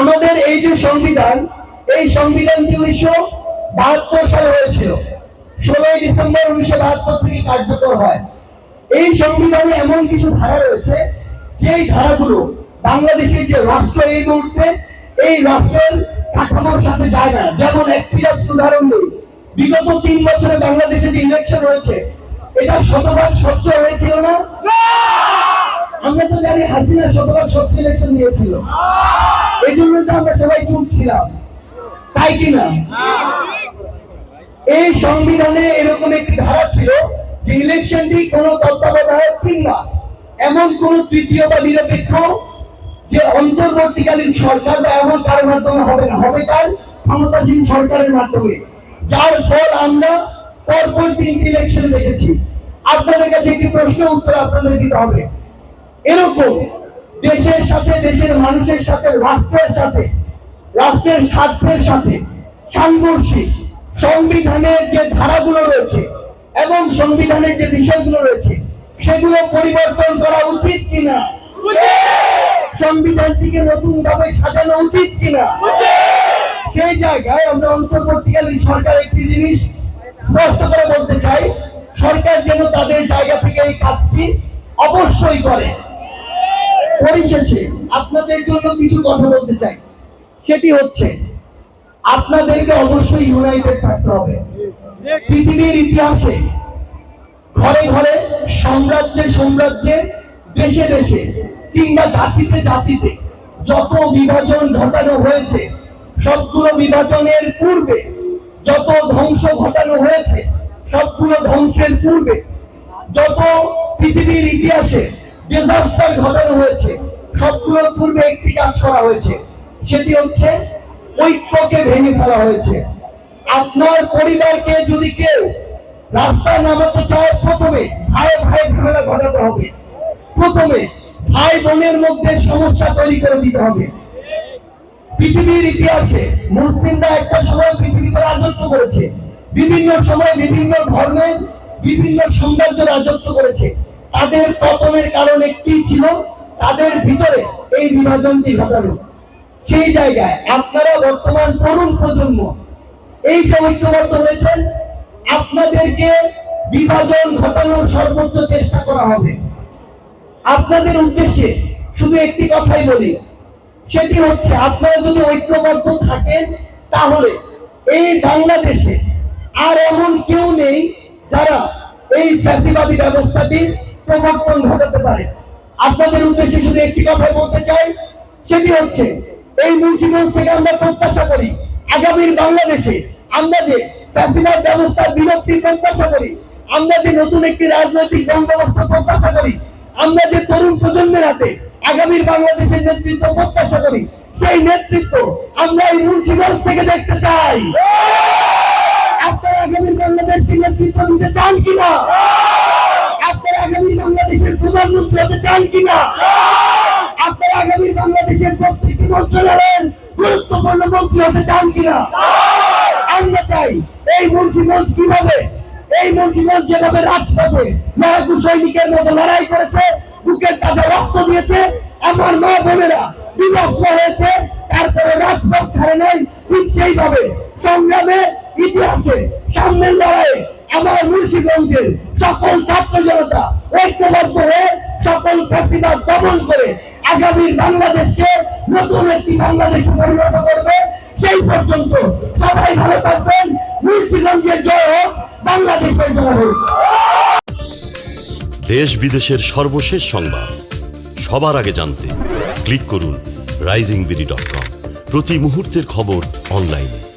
আমাদের এই যে সংবিধান, এই সংবিধানটি উনিশশো বাহাত্তর সালে হয়েছিল? ষোলোই ডিসেম্বর উনিশশো বাহাত্তর থেকে কার্যকর হয়। এই সংবিধানে এমন কিছু ধারা রয়েছে, যেই ধারাগুলো বাংলাদেশের যে রাষ্ট্র এই মুহূর্তে, এই রাষ্ট্রের কাঠামোর সাথে যায় না। যেমন একটি উদাহরণ দিই, বিগত তিন বছরে বাংলাদেশে যে ইলেকশন হয়েছে, এটা শতভাগ স্বচ্ছ হয়েছিল না? আমরা তো জানি হাসিনা শতভাগ স্বচ্ছ ইলেকশন নিয়েছিল এই জন্য তো আমরা সবাই চুপ তাই কিনা এই সংবিধানে এরকম একটি ধারা ছিল যে ইলেকশনটি কোন তত্ত্বাবধায়ক কিংবা এমন কোন তৃতীয় বা নিরপেক্ষ যে অন্তর্বর্তীকালীন সরকার বা এমন কারোর মাধ্যমে হবে না, হবে তার ক্ষমতাসীন সরকারের মাধ্যমে। যার ফল আমরা পরপর তিনটি ইলেকশন দেখেছি। আপনাদের কাছে একটি প্রশ্ন, উত্তর আপনাদের দিতে হবে। এরকম দেশের সাথে, দেশের মানুষের সাথে, রাষ্ট্রের সাথে, রাষ্ট্রের স্বার্থের সাথে সাংঘর্ষিক সংবিধানের যে ধারাগুলো রয়েছে এবং সংবিধানের যে বিষয়গুলো রয়েছে, সেগুলো পরিবর্তন করা উচিত কিনা? সংবিধানটিকে নতুন ভাবে সাজানো উচিত কিনা? সেই জায়গায় আমরা অন্তর্বর্তীকালীন সরকার একটি জিনিস স্পষ্ট করে বলতে চাই, সরকার যেন তাদের জায়গা থেকে এই কাজটি অবশ্যই করে। পরিশেষে আপনাদের জন্য কিছু কথা বলতে চাই। সেটি হচ্ছে, আপনাদেরকে অবশ্যই ইউনাইটেড থাকতে হবে। পৃথিবীর ইতিহাসে ঘরে ঘরে সাম্রাজ্যে সাম্রাজ্যে, দেশে দেশে কিংবা জাতিতে জাতিতে যত বিভাজন ঘটানো হয়েছে, সবগুলো বিভাজনের পূর্বে যত ধ্বংস ঘটানো হয়েছে, সবগুলো ধ্বংসের পূর্বে যত পৃথিবীর ইতিহাসে ডিজাস্টার ঘটানো হয়েছে। সবগুলোর পূর্বে একটি কাজ করা হয়েছে। সেটি হচ্ছে ঐক্যকে ভেঙে ফেলা হয়েছে। আপনার পরিবারকে যদি কেউ রাস্তায় নামাতে চায়, প্রথমে ভাই ভাই ঝামেলা ঘটাতে হবে। প্রথমে ভাই বোনের মধ্যে সমস্যা তৈরি করে দিতে হবে। পৃথিবীর ইতিহাসে মুসলিমরা একটা সময় পৃথিবীতে রাজত্ব করেছে। বিভিন্ন সময় বিভিন্ন ধর্মের বিভিন্ন সাম্রাজ্য রাজত্ব করেছে। তাদের পতনের কারণ একটি ছিল? তাদের ভিতরে এই বিভাজনটি ঘটানো। সেই জায়গায় আপনারা বর্তমান তরুণ প্রজন্ম, এই যে ঐক্যবদ্ধ হয়েছেন, আপনাদেরকে বিভাজন ঘটানোর সর্বোচ্চ চেষ্টা করা হবে। আপনাদের উদ্দেশ্যে শুধু একটি কথাই বলি, সেটি হচ্ছে আপনারা যদি ঐক্যবদ্ধ থাকেন, তাহলে এই বাংলাদেশে আর এমন কেউ নেই যারা এই ফ্যাসিবাদী ব্যবস্থাটির প্রবর্তন ঘটাতে পারে। আপনাদের উদ্দেশ্যে শুধু একটি কথাই বলতে চাই, সেটি হচ্ছে, এই মুন্সিগঞ্জ থেকে আমরা প্রত্যাশা করি, আগামীর বাংলাদেশে আমরা যে ফ্যাসিবাদ ব্যবস্থার বিরক্তি প্রত্যাশা করি, আমরা যে নতুন একটি রাজনৈতিক বন্দোবস্ত প্রত্যাশা করি, আমরা যে তরুণ প্রজন্মের হাতে আগামীর বাংলাদেশের নেতৃত্ব প্রত্যাশা করি, সেই নেতৃত্ব আমরা এই মুন্সিগঞ্জ থেকে দেখতে চাই। আপনারা আগামীর বাংলাদেশকে নেতৃত্ব দিতে চান কিনা? আগামী বাংলাদেশের প্রধানমন্ত্রী হতে চান কিনা? আপনারা আগামী বাংলাদেশের প্রত্যেকটি মন্ত্রণালয়ের গুরুত্বপূর্ণ মন্ত্রী হতে চান কিনা? আমরা চাই এই মুন্সিগঞ্জ কীভাবে, এই মুন্সিগঞ্জ যেভাবে রাজপথে লড়াকু সৈনিকের মতো লড়াই করেছে, বুকের কাছে রক্ত দিয়েছে, আমার মা বোনেরা বিভক্ত হয়েছে, তারপরে রাজপথ ছাড়ে নাই ঠিক সেইভাবে সংগ্রামে, ইতিহাসে, সামনের লড়াইয়ে আমার মুন্সিগঞ্জের সকল ছাত্র জনতা ঐক্যবদ্ধ হয়ে সকল ফাঁসিবাদ দমন করে আগামীর বাংলাদেশকে নতুন একটি বাংলাদেশে পরিণত করবে, সেই পর্যন্ত সবাই ভালো থাকবেন। মুন্সিগঞ্জের জয় হোক বাংলাদেশের জয় হোক। দেশ বিদেশের সর্বশেষ সংবাদ। সবার আগে জানতে ক্লিক করুন রাইজিং বিডি ডট কম। প্রতি মুহূর্তের খবর অনলাইনে।